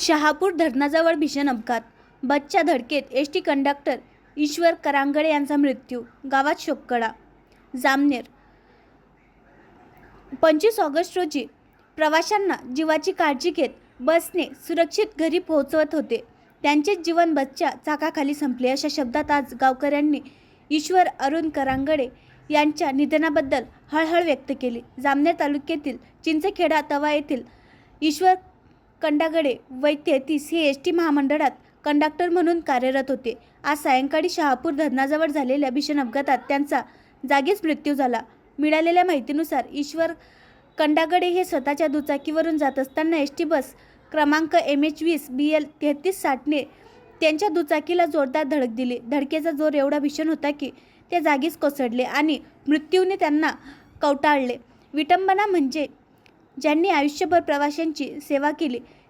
शहापूर धरणाजवळ भीषण अपघात. बसच्या धडकेत S T conductor Ishwar Karangade यांचा मृत्यू गावात शोककळा. जामनेर. पंचवीस ऑगस्ट रोजी प्रवाशांना जीवाची काळजी घेत बसने सुरक्षित घरी पोहोचवत होते. त्यांचे जीवन बसच्या चाकाखाली संपले अशा शब्दात आज गावकऱ्यांनी ईश्वर अरुण करांगडे यांच्या निधनाबद्दल हळहळ व्यक्त केली. जामनेर तालुक्यातील चिंचखेडा तवा येथील ईश्वर कंडागडे वैद्य तीस हे एस टी महामंडळात कंडक्टर म्हणून कार्यरत होते. आज सायंकाळी शहापूर धरणाजवळ झालेल्या भीषण अपघातात त्यांचा जागीच मृत्यू झाला. मिळालेल्या माहितीनुसार ईश्वर कंडागडे हे स्वतःच्या दुचाकीवरून जात असताना एस टी बस क्रमांक एम एच वीस बी एल तेहतीस साठने त्यांच्या दुचाकीला जोरदार धडक दिली. धडकेचा जोर एवढा भीषण होता की ते जागीच कोसळले आणि मृत्यूने त्यांना कवटाळले. विटंबना म्हणजे ज्यांनी आयुष्यभर प्रवाशांची सेवा केली